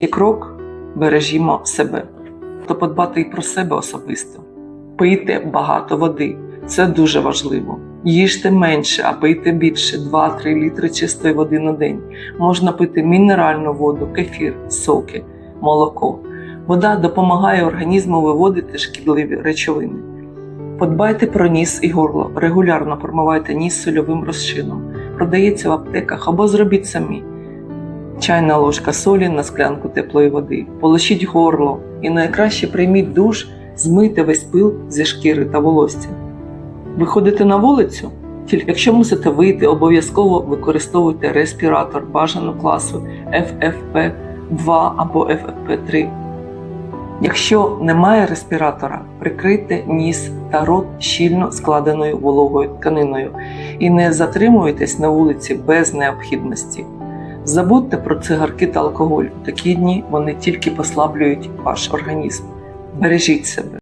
І крок бережімо себе. То подбати і про себе особисто. Пийте багато води. Це дуже важливо. Їжте менше, а пийте більше 2-3 літри чистої води на день. Можна пити мінеральну воду, кефір, соки, молоко. Вода допомагає організму виводити шкідливі речовини. Подбайте про ніс і горло. Регулярно промивайте ніс сольовим розчином. Продається в аптеках або зробіть самі. Чайна ложка солі на склянку теплої води. Полощіть горло і найкраще прийміть душ, змийте весь пил зі шкіри та волосся. Виходите на вулицю? Тільки якщо мусите вийти, обов'язково використовуйте респіратор бажаного класу FFP2 або FFP3. Якщо немає респіратора, прикрийте ніс та рот щільно складеною вологою тканиною і не затримуйтесь на вулиці без необхідності. Забудьте про цигарки та алкоголь. Такі дні вони тільки послаблюють ваш організм. Бережіть себе.